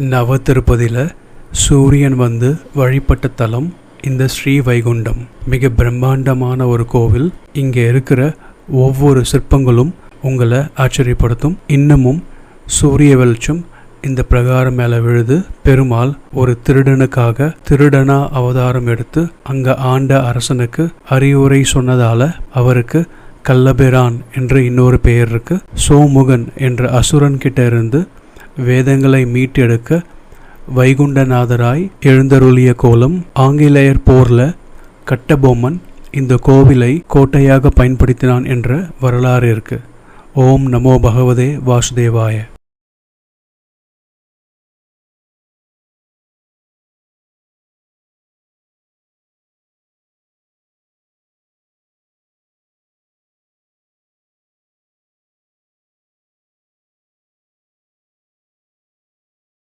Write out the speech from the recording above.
நவ திருப்பதியில் சூரியன் வந்து வழிபட்ட தலம் இந்த ஸ்ரீ வைகுண்டம் மிக பிரம்மாண்டமான ஒரு கோவில். இங்கே இருக்கிற ஒவ்வொரு சிற்பங்களும் உங்களை ஆச்சரியப்படுத்தும். இன்னமும் சூரிய வெளிச்சம் இந்த பிரகாரம் மேலே விழுது. பெருமாள் ஒரு திருடனுக்காக திருடனா அவதாரம் எடுத்து அங்க ஆண்ட அரசனுக்கு அறிவுரை சொன்னதால அவருக்கு கல்லபிரான் என்று இன்னொரு பெயர் இருக்கு. சோமுகன் என்ற அசுரன் கிட்ட இருந்து வேதங்களை மீட்டெடுக்க வைகுண்டநாதராய் எழுந்தருளிய கோலம் ஆங்கிலேயர் போர்ல கட்டபொம்மன் இந்த கோவிலை கோட்டையாக பயன்படுத்தினான் என்ற வரலாறு இருக்கு. ஓம் நமோ பகவதே வாசுதேவாய.